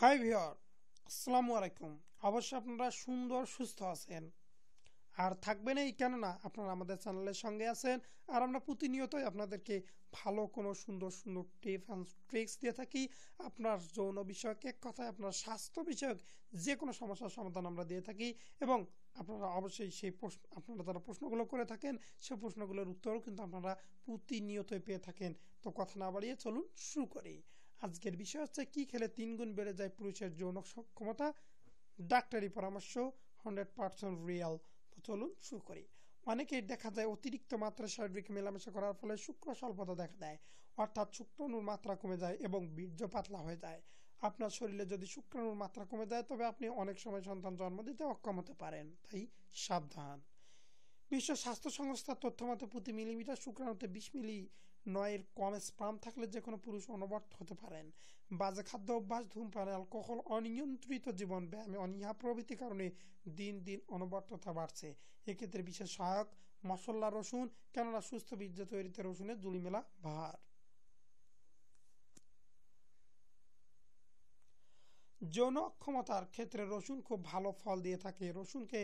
High viewer আসসালামু আলাইকুম অবশ্যই আপনারা সুন্দর, সুস্থ আছেন। আর থাকবেন এই কেননা আপনারা আমাদের চ্যানেলের সঙ্গে আছেন আর আমরা প্রতিনিয়তই আপনাদেরকে ভালো কোনো সুন্দর সুন্দর টিপ অ্যান্ড ট্রিক্স দিয়ে থাকি। আপনার যৌন বিষয়ক এক কথায় আপনার স্বাস্থ্য বিষয়ক যে কোনো সমস্যার সমাধান আমরা দিয়ে থাকি এবং আপনারা অবশ্যই সেই প্রশ্ন, আপনারা যারা প্রশ্নগুলো করে থাকেন সেই প্রশ্নগুলোর উত্তরও কিন্তু আপনারা প্রতিনিয়তই পেয়ে থাকেন। তো কথা না বাড়িয়ে চলুন শুরু করি। আজকের বিষয় হচ্ছে, কি খেলে তিন গুণ বেড়ে যায় পুরুষের যৌন সক্ষমতা? ডাক্তারি পরামর্শ, হান্ড্রেড পার্সেন্ট রিয়াল। তো চলুন শুরু করি। অনেকেই দেখা যায় অতিরিক্ত মাত্রায় শারীরিক মেলামেশা করার ফলে শুক্র স্বল্পতা দেখা দেয়। অর্থাৎ শুক্রাণুর মাত্রা কমে যায় এবং বীর্য পাতলা হয়ে যায়। আপনার শরীরে যদি শুক্রাণুর মাত্রা কমে যায়, তবে আপনি অনেক সময় সন্তান জন্ম দিতে অক্ষম হতে পারেন। তাই সাবধান। বিশ্ব স্বাস্থ্য সংস্থার তথ্য মতে প্রতি মিলিমিটার শুক্রাণুতে বিশ মিলি নয়ের কম স্পাম থাকলে যে কোনো পুরুষ অনবর্ত হতে পারেন। বাজে খাদ্য অভ্যাস, ধূমপান, অ্যালকোহল, অনিয়ন্ত্রিত জীবন ব্যায়ামে, অনীহা প্রভৃতি কারণে দিন দিন অনবর্ততা বাড়ছে। এক্ষেত্রে বিশেষ সহায়ক মশলা, রসুন, কেননা সুস্থ বীর্য তৈরিতে রসুনের জুলি মেলা ভার। যৌন অক্ষমতার ক্ষেত্রে রসুন খুব ভালো ফল দিয়ে থাকে। রসুনকে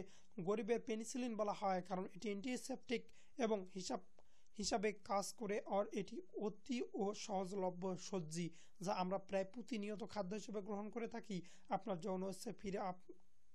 গরিবের পেনিসিলিন বলা হয়, কারণ এটি অ্যান্টিসেপটিক এবং হিসাব হিসাবে কাজ করে, আর এটি অতি ও সহজলভ্য সবজি যা আমরা প্রায় প্রতিনিয়ত খাদ্য হিসেবে গ্রহণ করে থাকি। আপনার যৌন ইচ্ছে ফিরে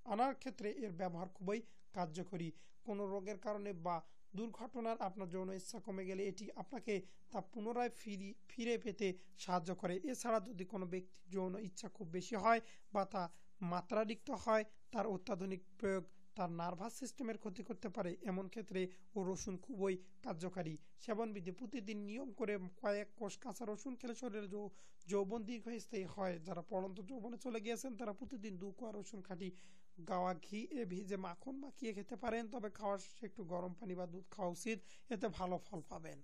আনার ক্ষেত্রে এর ব্যবহার খুবই কার্যকরী। কোনো রোগের কারণে বা দুর্ঘটনার আপনার যৌন ইচ্ছা কমে গেলে এটি আপনাকে তা পুনরায় ফিরি, ফিরে পেতে সাহায্য করে। এছাড়া যদি কোনো ব্যক্তির যৌন ইচ্ছা খুব বেশি হয় বা তা মাত্রাধিক্ত হয়, তার অত্যাধুনিক প্রয়োগ তার নার্ভাস সিস্টেমের ক্ষতি করতে পারে। এমন ক্ষেত্রে ও রসুন খুবই কার্যকারী। সেবনবিধি প্রতিদিন নিয়ম করে কয়েক কোষ কাঁচা রসুন খেলে শরীরে যৌবন দীর্ঘস্থায়ী হয়। যারা পড়ন্ত যৌবনে চলে গিয়েছেন, তারা প্রতিদিন দু কোয়া রসুন খাঁটি গাওয়া ঘি এ ভিজে মাখন মাখিয়ে খেতে পারেন। তবে খাওয়ার শেষে একটু গরম পানি বা দুধ খাওয়া উচিত। এতে ভালো ফল পাবেন।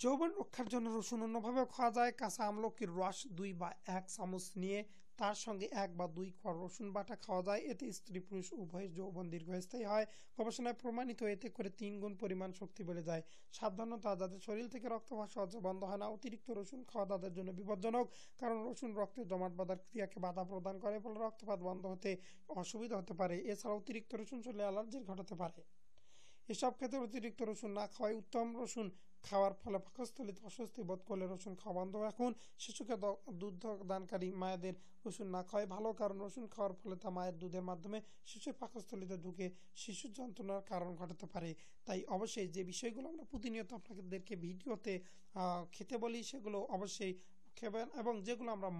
যৌবন রক্ষার জন্য রসুন অন্যভাবে খাওয়া যায়। কাঁচা আমলকির রস দুই বা এক চামচ নিয়ে তার সঙ্গে এক বা দুই কোয়া রসুন বাটা খাওয়া যায়। এতে স্ত্রী, পুরুষ, উভয়ের যৌবন দীর্ঘস্থায়ী হয়। গবেষণায় প্রমাণিত এতে করে তিন গুণ পরিমাণ শক্তি বেড়ে যায়। সাবধানতা যাদের শরীর থেকে রক্ত সহজে বন্ধ হয় না, অতিরিক্ত রসুন খাওয়া তাদের জন্য বিপজ্জনক। কারণ রসুন রক্তে জমাট বাঁধার ক্রিয়াকে বাধা প্রদান করে, ফলে রক্তপাত বন্ধ হতে অসুবিধা হতে পারে। এছাড়া অতিরিক্ত রসুন শরীরে অ্যালার্জির ঘটাতে পারে। এসব ক্ষেত্রে অতিরিক্ত রসুন না খাওয়াই উত্তম। রসুন খাওয়ার ফলে পাকস্থলিতে অস্বস্তি বোধ করলে রসুন খাওয়া বন্ধ। রাখুন শিশুকে দুধ দানকারী মায়েদের রসুন না খাওয়াই ভালো, কারণ রসুন খাওয়ার ফলে তা মায়ের দুধের মাধ্যমে শিশুর পাকস্থলিতে ঢুকে শিশুর যন্ত্রণার কারণ ঘটাতে পারে। তাই অবশ্যই যে বিষয়গুলো আমরা প্রতিনিয়ত আপনাদেরকে ভিডিওতে খেতে বলি, সেগুলো অবশ্যই খেবেন এবং যেগুলো আমরা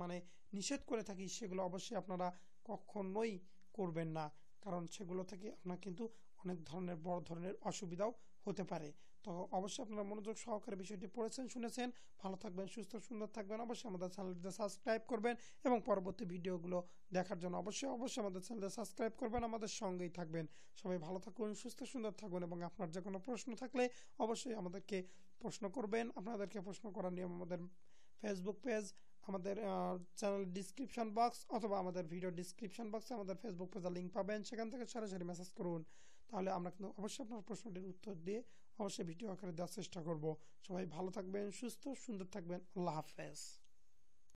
মানে নিষেধ করে থাকি, সেগুলো অবশ্যই আপনারা কখনোই করবেন না। কারণ সেগুলো থেকে আপনার কিন্তু অনেক ধরনের, বড় ধরনের অসুবিধাও হতে পারে। তো অবশ্যই আপনারা মনোযোগ সহকারে বিষয়টি পড়েছেন, শুনেছেন। ভালো থাকবেন, সুস্থ, সুন্দর থাকবেন। অবশ্যই আমাদের চ্যানেলটিতে সাবস্ক্রাইব করবেন এবং পরবর্তী ভিডিওগুলো দেখার জন্য অবশ্যই অবশ্যই আমাদের চ্যানেলটি সাবস্ক্রাইব করবেন। আমাদের সঙ্গেই থাকবেন। সবাই ভালো থাকুন, সুস্থ, সুন্দর থাকবেন এবং আপনার যে কোনো প্রশ্ন থাকলে অবশ্যই আমাদেরকে প্রশ্ন করবেন। আপনাদেরকে প্রশ্ন করার নিয়ম আমাদের ফেসবুক পেজ আমাদের চ্যানেল ডিসক্রিপশন বক্স অথবা আমাদের ভিডিও ডিসক্রিপশন বক্সে আমাদের ফেসবুক পেজের লিঙ্ক পাবেন। সেখান থেকে সরাসরি মেসেজ করুন। তাহলে আমরা কিন্তু অবশ্যই আপনার প্রশ্নটির উত্তর দিয়ে অবশ্যই ভিডিও আকারে দেওয়ার চেষ্টা করব। সবাই ভালো থাকবেন, সুস্থ, সুন্দর থাকবেন। আল্লাহ হাফেজ।